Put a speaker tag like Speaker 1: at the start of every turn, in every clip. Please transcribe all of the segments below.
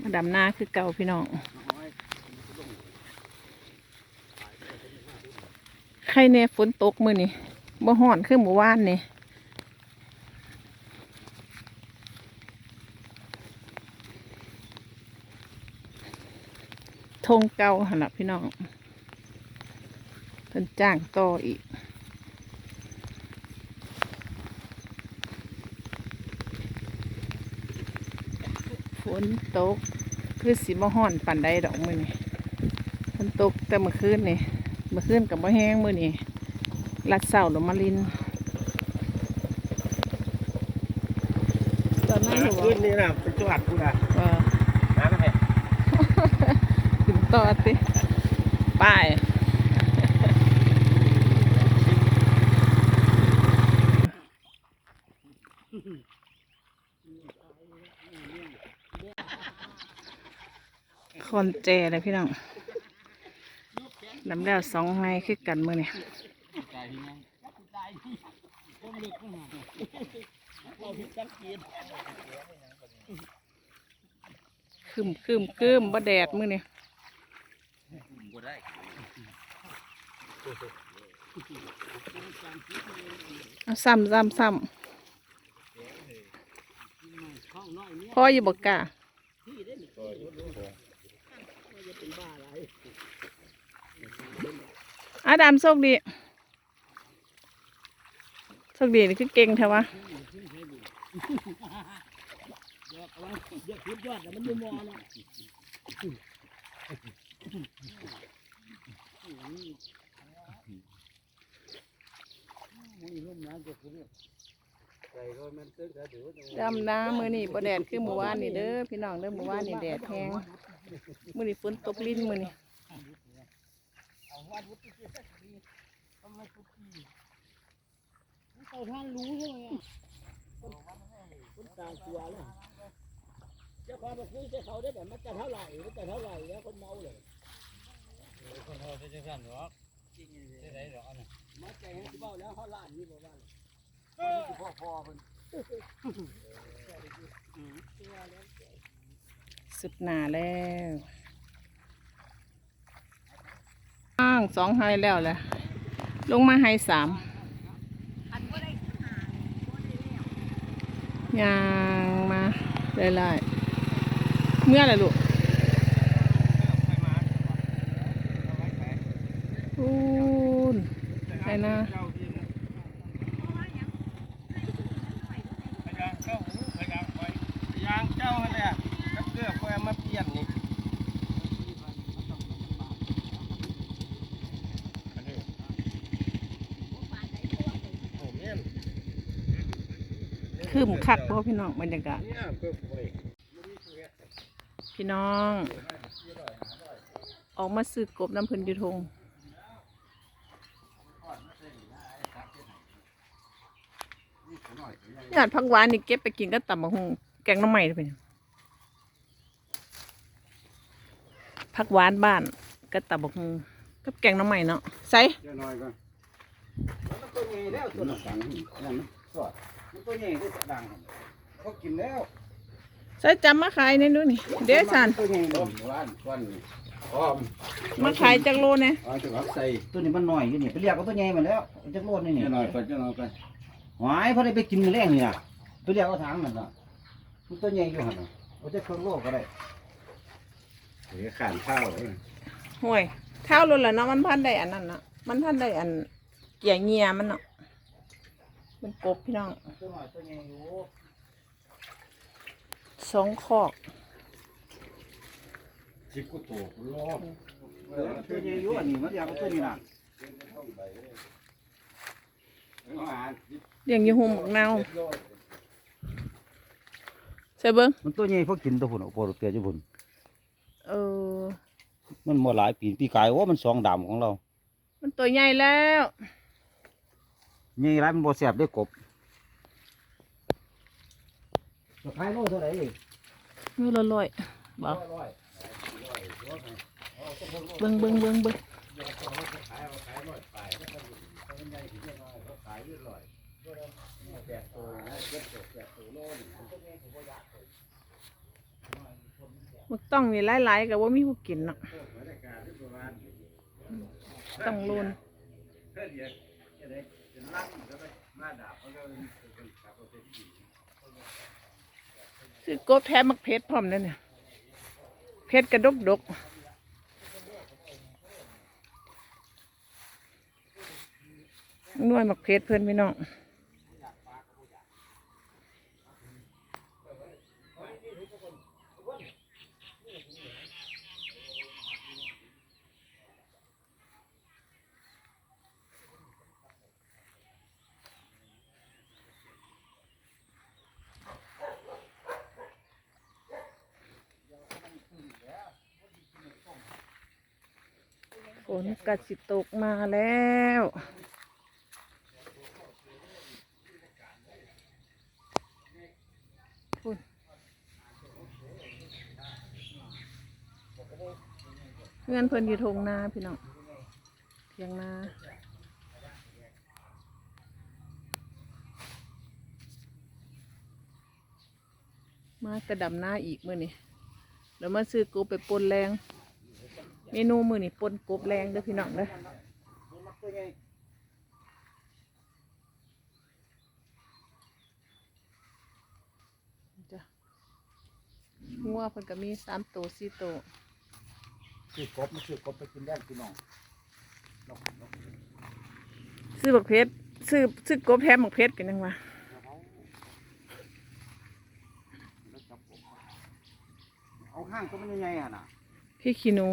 Speaker 1: มาดำหน้าคือเก่าพี่น้อง ใครแน่ฝนตกมือนี่บ่ฮ้อนคือหมู่ว่านนี่ทงเก่าหันละพี่น้องเพิ่นจ้างต่ออีก ฝ นตก คือสิบ่ฮ้อนปานใดดอกมื้อนี้ฝนตกแต่เมื่อคืนนี่เมื่อคืนกับบ่แห้งมื้อนี้ลัดเสาหรือมาลินตอนนั้นหนู
Speaker 2: ขึ้นนี่นะเป็นจังหวัดกูนะ
Speaker 1: เออ
Speaker 2: นะนะแม่
Speaker 1: ถึงต่อติป้าย คอนเจเลยพี่น้องลำแล้วสองไงคือกันมือเนี่ยคืมคืมคืมบ่แดดมือเนี่เอาซ้ำซ้ำซ้ำพ่ออยู่บกกา อาดามโชคดีโชคดีนี่คือเก่งแท้วะ
Speaker 3: เยอะขึ้นยอดแต่มันอยู่มอเนาะ
Speaker 1: ดำน้ำมือนี่บ่แดดคือเมื่อวานนี่เด้อพี่น้องเด้อเมื่อวานนี่แดดแห้งมือนี่ฝนตกลิ้นมือนี่
Speaker 3: เขาท่านรู้ใช่ไหมอะคนตาเสียเลยเจ้าความมาคุยกับเขาได้แบบมันจะเท่าไหร่มันจะเท่าไหร่แล้วคนเมาเลยคนเมาจะสั่นหรอจริงเลยหรอมาใจให้ที่เบ้าแล้วเขาล้านนี่บอกว่า พ่อพ่อคน
Speaker 1: สุดหนาแล้วอ้างสองไฮแล้วแหละลงมาไฮสามยางมาเรื่อยๆเมื่อไหรลูกอูนไปนะ
Speaker 2: ยางเจ้าหูพยางคอยยางเจ้าเนี่ยกับเกลือคอยมาเปลี่ยนนี่โอ้แม่น
Speaker 1: คืมคักเพราะพี่น้องบรรยากาศ
Speaker 2: พี่
Speaker 1: น้อง ออกมาซื้อกบน้ำพิ่นอยุทงญาติพักหวานนี่เก็บไปกินก็ตำมะฮงแกงน้ำใหม่เป็นพักหวานบ้านก็ตำมะฮงกับแกงน้ำใหม่เนาะใส่
Speaker 2: เดี๋ยวน้อยก่อน
Speaker 4: มันตัวใหญ่แล้วตัวนั้นดังมันสอด ตัวใหญ่ได้ดังเขากินแล้ว
Speaker 1: ใส่จำมาขายในดูนี่ เดี๋ยวสัน
Speaker 4: ตัวใหญ่เลยว่านว่านนี่อ้อม
Speaker 1: มาขายจักโลเนี่ย
Speaker 4: เอาจังหวะใส่ตัวนี้มันน้อยอยู่นี่ไปเรียกเอาตัวใหญ่มาแล้วจักโลนี่นี่
Speaker 2: เดี๋ยวน้อยก่อนเดี๋ยวน้อยก่อน
Speaker 4: หายพอได้ไปกินมื้อแรงนี่ล่ะไปเรียกเอาทางนั่นน่ะมันตัวใหญ่อยู่หั่นน่ะเอาจักเครื่องโลก็ได้
Speaker 2: เดี๋ยวขานข้าวเออ
Speaker 1: ห่วยเท่ารุนแล้วเนาะมันพันได้อันนั้นเนาะมันพันได้อันเกี่ยเงียมันเนาะ เป็นกบพี่น้อง
Speaker 4: ตัวน้อยตัวใหญ่อยู่
Speaker 1: สองคอก
Speaker 2: สิบกุโตรอ
Speaker 4: เออตัวใหญ่อยู่อันนี้มันอยากเอาตัวนี้น่ะ
Speaker 1: เลี้ยงอยู่หุมบักนาวใช่เบิ้ง
Speaker 4: มันตัวใหญ่พอกินตัวพุ่นเอาโปรเตียอยู่พุ่น
Speaker 1: เออ
Speaker 4: มันบ่หลายปีปีกายโอ้มันสองดำของเรา
Speaker 1: มันตัวใหญ่แล้ว
Speaker 4: ใหญ่หลายมันบ่แซ่บได้กบขายโลเท่าไหร่
Speaker 1: มือละลอยบอกเบิ้งเบิ้งเบิ้งเบิ้งมึกต้องนี่หลายๆกับว่ามีผู้กินเนาะต้องลุน
Speaker 4: สือก็ได้มาดาบ
Speaker 1: แท้มักเพชรพร้อมนั่นเนี่ยเพชรกระดกดกน่วยมักเพชรเพื่อนพี่น้อง นกัดสิตกมาแล้ว พุ่นเงินเพิ่นอยู่ทงนาพี่น้องเทียงนามา กระดำหน้าอีกเมื่อนี้เดี๋ยวมาซื้อกูไปปนแรง เมนูมือนี่ปนกบแรงเด้อพี่น้องเด้อ
Speaker 4: มักตัวใหญ่
Speaker 1: จ้ะงัวเพิ่นก็มีสามตัวสี่ตัว
Speaker 4: คือกบมันคือกบไปกินได้พี่น้องนกนก
Speaker 1: ซื้อบักเพชรซื้อซื้อกบแถมบักเพชรกันยังวะ
Speaker 4: เอาห้างตัวมันใหญ่ๆอะนะ
Speaker 1: พี่ขี้หนู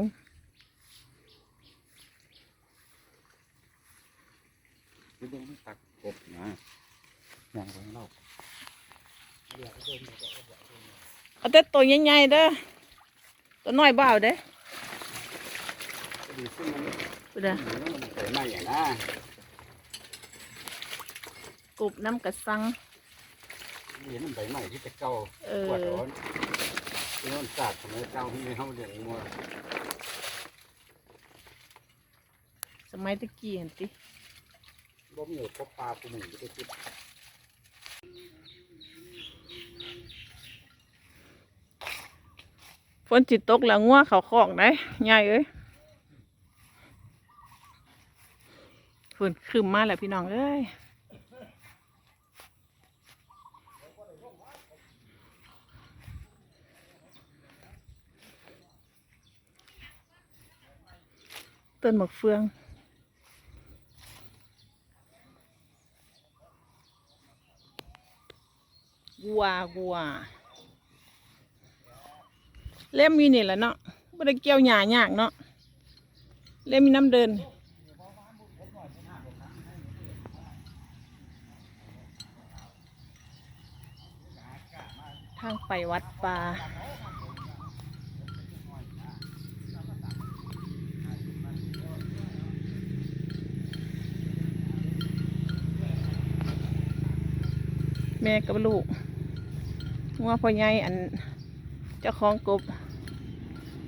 Speaker 4: เดี๋ยวมันตักกบนะอย่างไรเล่า
Speaker 1: เอาแต่ตัวใหญ่ๆเด้อตัวน้อยบ่เอาเด้อ
Speaker 4: ดีซึ่งมัน
Speaker 1: ไปเด้อ
Speaker 4: มันใส่ไม่อย่างนะ
Speaker 1: กบน้ำกระสัง
Speaker 4: ดีมันใบใหม่ที่จะเก่า
Speaker 1: เออ
Speaker 4: ปวดร้อนที่มันสาดทำไมเก่าที่ไม่เข้าเดือดมัว
Speaker 1: สมัยตะกี้เห็นติ
Speaker 4: บ่มีกบปลาปูหนึ่งไปกิน
Speaker 1: ฝนจิตตกแล้วงัวเขาคอกได้ใหญ่เอ้ยฝนคืมมาแล้วพี่น้องเอ้ยต้นหมกเฟือง กัวกัวเล่มมีนี่แหละเนาะไม่ได้เกี่ยวหญ้ายากเนาะเล่มมีน้ำเดินทางไปวัดป่าแม่กับลูก งัวพ่อใหญ่อันเจ้าของกบ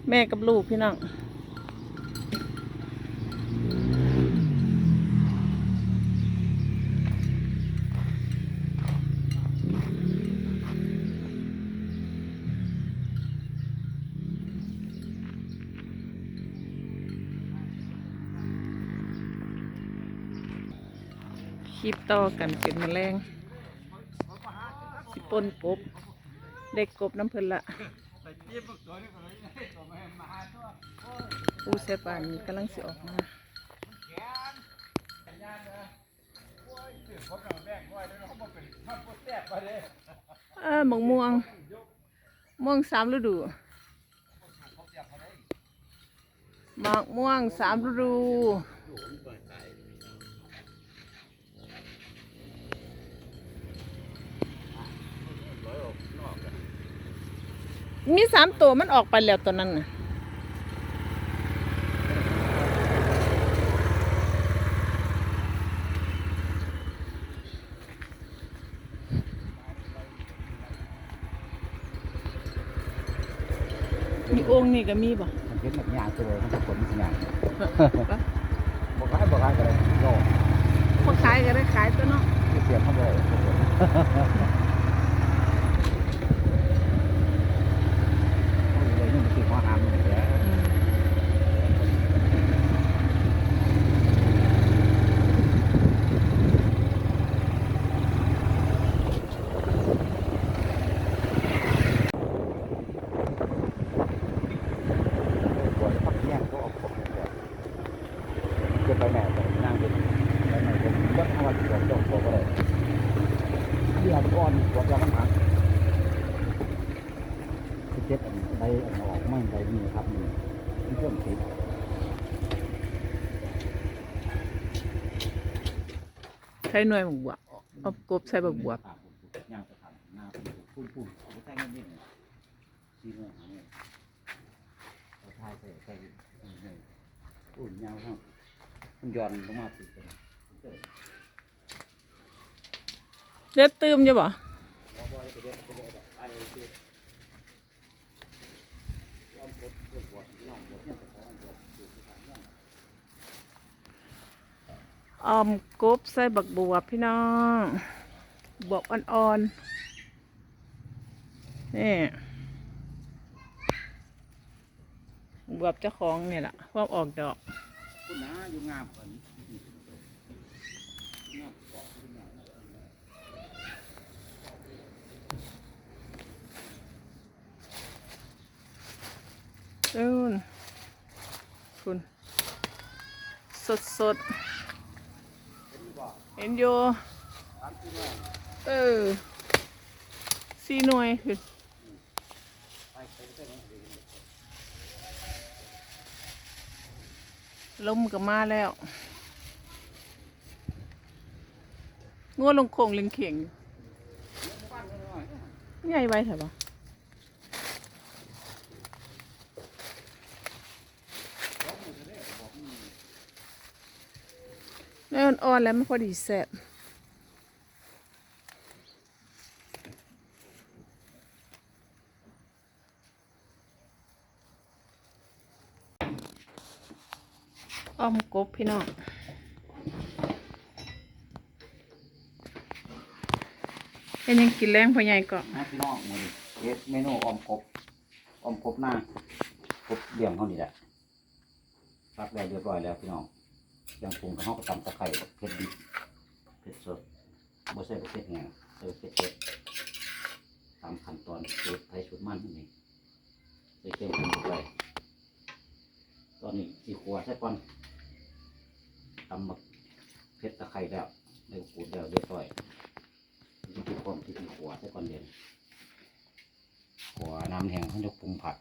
Speaker 1: แม่กับลูกพี่น้องคลิปต่อกันเป็นแมลงสิปนกบ เด็กกบน้ำเพลินละ
Speaker 2: ไปเตี้ยบักตัวนี่ก็เลยตัวแม่มาหาตัว
Speaker 1: ปูเสปานกำลังสิออกมา
Speaker 2: มเออกเป็นมันโคตรแซ่บไปเลย
Speaker 1: เออหมกม่วง ม่วงสามฤดูหมากม่วงสามฤดู มีสามตัวมันออกไปแล้วตัวนั้นน่ะมีโอ่งนี่ก็มีบ่
Speaker 4: มันเป็นแบบยางตัวเลยมันจะผลมันยางบอกให้บอกให้กันเลยโย่
Speaker 1: พอขายก็ได้ขายตัวเนาะ
Speaker 4: เสียบเข้าไปเลย อันใบอันออกไม่ใบนี่ครับนี่มันเพิ่มติด
Speaker 1: ใช้หน่วยหมกบวบเอากบใส่บักบวบ
Speaker 4: ย่างจะทำหน้าปุ่นปุ่นเอาไปใส่เงินนี่ซีเนื้อหาเนี่ยเอาท้ายใส่ใส่นี่ปุ่นยาวครับมันย้อนลงมาติ
Speaker 1: เลือดตื้มอยู่บ่อ อมกบใส่บักบวบพี่น้องบวบอ่อนๆนี่บวบเจ้าของเนี่ยแหละพวกออกดอก
Speaker 4: คุณน้าอยู่งามก่อน
Speaker 1: นู่นคุณสดสดๆ เห็นอยู่เออสี่หน่วยคือลมก็มาแล้วงัวลงโคงลิงเข่งใหญ่ไว้เถอะปะ แล้วมัน อ่อนแล้วมันพอดีแซ่บอ้อมกบพี่น้องเป็นยังกินแรงพ่อใหญ่ก็
Speaker 4: นะพี่น้องมือเฮ็ดเมนูออมกบออมกบหน้ากบเลี้ยงเขานี่แหละตักได้เรียบร้อยแล้วพี่น้อง ยังปรุงกับเขาก็ตำตะไคร้เผ็ดดิบเผ็ดสดบ่ใส่เผ็ดแห้งใส่เผ็ดเผ็ดตามขั้นตอนสูตรไทยสูตรมันนี่ใส่เครื่องปรุงเข้าไปตอนนี้สีขัวใส่ก่อนตำบักเผ็ดตะไคร้แล้วได้ขูดแล้วเรียบร้อยที่ติดความที่ติดหัวใส่ก่อนเรียนหัวน้ำแห้งเขาจะปรุงผัด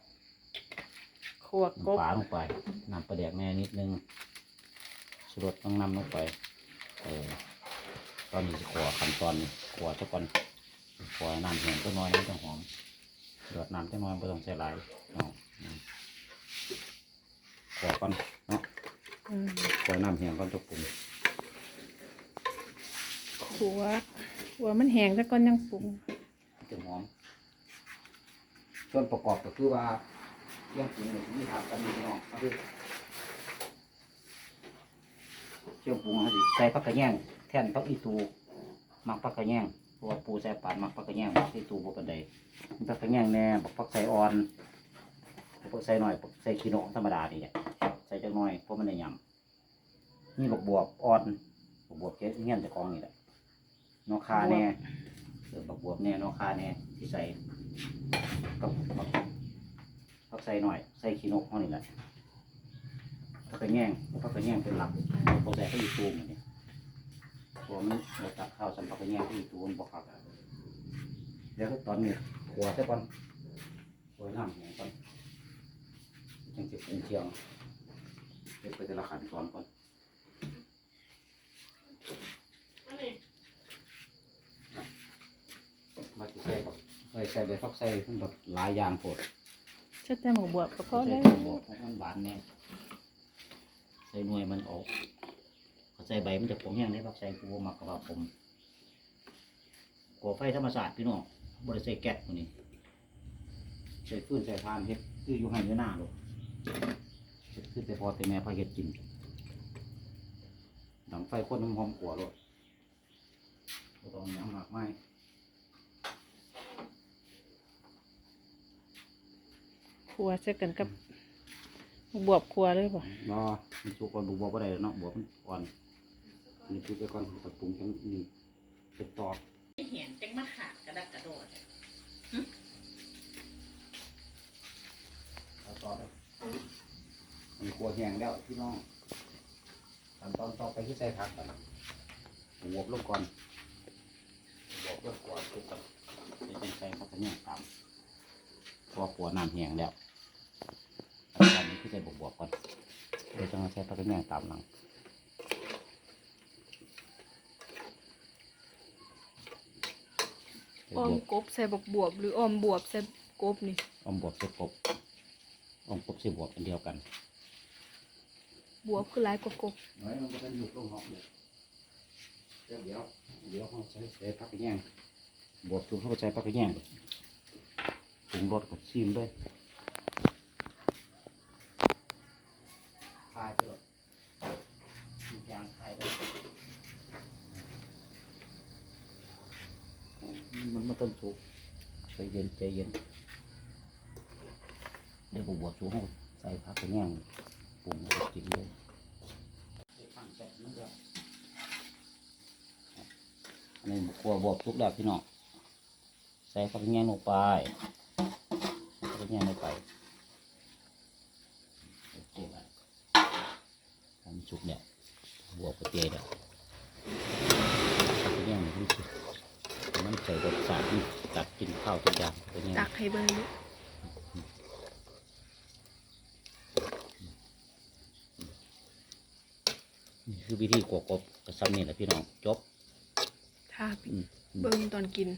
Speaker 1: ขัวกบ
Speaker 4: น้ำปลาลงไปน้ำปลาแดกแม่นิดนึง สรดต้องนำลงไปเออตอนนี้จะขวขั้นตอนนี้ขัวซะก่อนขวน้ำแห้งก็น้อยไม่ต้องหอมสรดน้ำจะน้อยไม่ต้องใส่หลายเนาะขวก่อนเนาะขัวน้ำแห้งก่อนจะปรุง
Speaker 1: ขวขวมันแห้งแล้วก็ยังปรุง
Speaker 4: จะหอมส่วนประกอบก็คือว่าเรื่องปรุงเนี่ยมีทางกันนี่พี่น้องมาดู เชื่อมปรุงเขาสิใส่ผักกระแยงแทนผักอีตูหมักผักกระแยงเพราะว่าปูใส่ปานหมักผักกระแยงหมักอีตูบ่ปานใดมีผักกระแยงแน่บักผักใส่อ่อนผักใส่หน่อยผักใส่ขี้นกธรรมดานี่แหละใส่จักหน่อยเพราะมันได้ยำนี่บักบวบอ่อนบักบวบเจ๊เงี้ยนจะกองนี่แหละนอคาแน่เออบักบวบแน่นอคาแน่ที่ใส่กับบักผักใส่หน่อย ใส่ขี้นกเขานี่แหละ ผักกระแยงผักกระแยงเป็นหลักพอแต่ก็อีตูมนี่ตัวมันเราตักข้าวสัมผัสแง่ก็อีตูมันบอกครับเดี๋ยวตอนนี้หัวซะก่อนหัวน้ำแห้งก่อนจังจะปรุงเชียงเดี๋ยวไปแต่ละขั้นตอนก่อนมาจะใส่กับใส่ใส่ใบฟักใส่ทั้งแบบหลายอย่างโพด
Speaker 1: ใช่แต่หมูบวบก็พอ
Speaker 4: ใส่
Speaker 1: แล้ว
Speaker 4: ถั่วบวกเพราะมันหวานแน่ ใส่หน่วยมันออกเขาใส่ใบมันจะผมแห้งได้พักใส่กูบ่มักกับว่าผมก่อไฟธรรมศาสตร์พี่น้องบริใส่แก๊สตัวนี้ใส่ฟืนใส่ทานเฮ็ดคืออยู่ให้อยู่หน้าลูกเฮ็ดคือแต่พอแต่แม่พาเฮ็ดกินดังไฟคนน้ำหอมขัวลูกบ่ต้องหยังมากมาย
Speaker 1: ขัวใส่กันกับ บวบขัวเลยป่ะ
Speaker 4: รอมันสุกก่อนบุบบ่ได้แล้วเนาะบวบมันอ่อนนี่คือไปก่อนตัดปรุงจังนี่เป็นตอก
Speaker 1: เห็นจังมาขาดกระดักกระโดด
Speaker 4: เอาต่อไปมันครัวแห้งแล้วพี่น้องขั้นตอนต่อไปที่ใส่ผักกันบวบลงก่อนบวบลงก่อนคลุกกันเดี๋ยวจะใส่ผักกระเนียงตามเพอปัวน้ำแห้งแล้ว อันนี้คือใส่บวบๆก่อนเดี๋ยวจะมาใส่ผักกระแยงตามหลัง
Speaker 5: ออมกบใส่บกบวบหรือออมบวบใส่กบนี่
Speaker 4: อมบวบใส่กบอมกบใส่บวบเป็นเดียวกัน
Speaker 5: บวบคือหลายกว่ากบ
Speaker 4: น้อยมันก็เป็นอยู่ตรงหอกเลยเดี๋ยวเดี๋ยวเดี๋ยวเขาใช้ใส่ผักกระแยงบวบถูกเขาใช้ผักกระแยงปรุงรสกับซีมด้วยายไปเลยทุกอย่างคายไปมันมาต้นสุกใจเย็นใจเย็นเดี๋ยวผมบวบสูงเขาใส่ผักกระแยงปรุงรสกินเลยอันนี้ครัวบวบทุกแล้วพี่น้องใส่ข้าวแง่ลงไปข้าวแง่ลงไปโอเคแล้ว ทำชุกเนี่ยบวบกระเทียมแล้วข้าวแง่นี่รู้สึกมันใส่รสชาติที่จัดกินข้าวทุกอย่างเป็นยังไง
Speaker 5: ตักให้เบิ่งดู
Speaker 4: นี่คือวิธีกวกบกระซ้ำนี่แหละพี่น้องจบ
Speaker 5: ถ้า
Speaker 4: อืม
Speaker 5: เบิ่งตอนกิน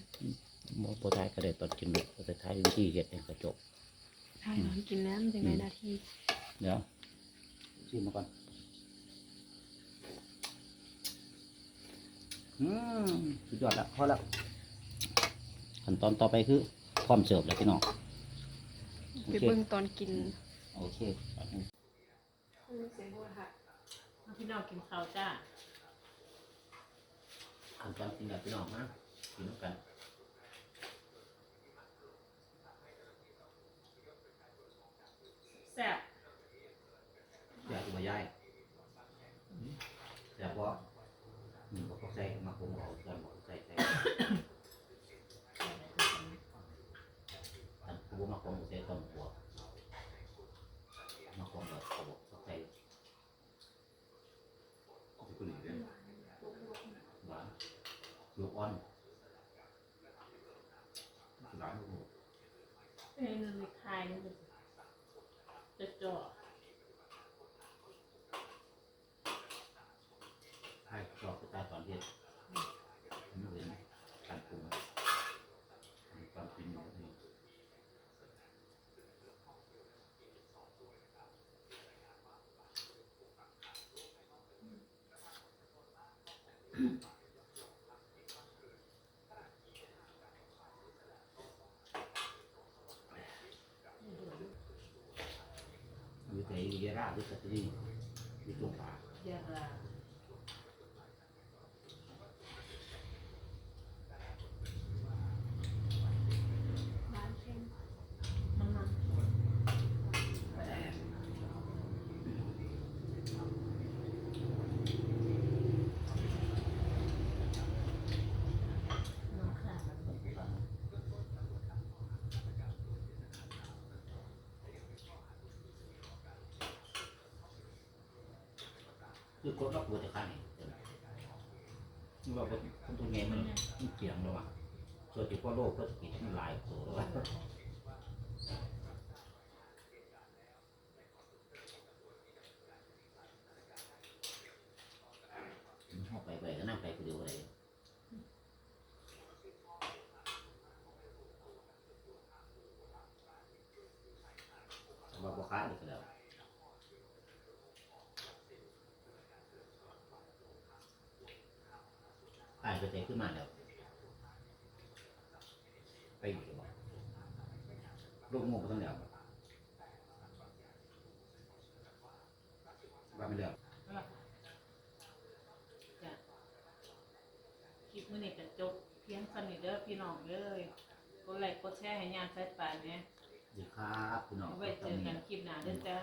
Speaker 4: โมโบทายก็ได้ตอนกินลูกแต่ท้ายวิธีเห็ดเองก็จบ
Speaker 5: ถ้าตอนกินแล้วมันจะได้นาที
Speaker 4: เดี๋ยวชิมมาก่อน อืมสุดยอดแล้วพอแล้วขั้นตอนต่อไปคือพร้อมเสิร์ฟแล้วพี่น้องโอ
Speaker 5: ไป
Speaker 4: เค
Speaker 5: เบิ่งตอนกิน
Speaker 4: โอเคอันนี้
Speaker 1: พี่น้องกินข้าวจ้า
Speaker 4: ขั้นตอนกินแบบพี่น้องนะกินด้วยกัน
Speaker 1: แซ่บ
Speaker 4: อยากจะมาย้ายแต่ว่าอืมก็ใส่มา ผมเอาใส่หมดใส่ใส่อันกูมาผมใส่ต้นหัวมาผมแบบเอาใส่ หวานลูกอ่อนหวานลูก
Speaker 1: เป็นมีคายนี่จะจ่อ
Speaker 4: ให้ชอบไปตายตอนเย็นไม่เห็นการปรุงมีความกินอยู่นี่มีแต่เย ราหรือสัตว์นี่มีตัวป่า
Speaker 1: ยอะละ
Speaker 4: คือกดล็อกตัวจะข้างนี่นี่ว่าคนคนตัวไงมันมันเสียงเลยว่ะส่วนที่พ่อโลกก็สกิดมันหลายตัวแล้วว่ะมันเข้าไปไปก็นั่งไปคนเดียวอะไรว่าพ่อค้าดีก็แล้ว อ่านไปเตะขึ้นมาแล้ว ไปอยู่หรือเปล่าลูกโง่ก็ต้องแล้วว่าไม่แล้ว
Speaker 1: จ้ะคลิปมื้อนี้จะจบเพียงเท่านี้เด้อพี่น้องเด้อกดไลค์กดแชร์ให้ยามใส่ปานเนี่ย
Speaker 4: ดีครับพี่น้อง
Speaker 1: เอาไว้เจอกันคลิปหน้าเด้อจ้า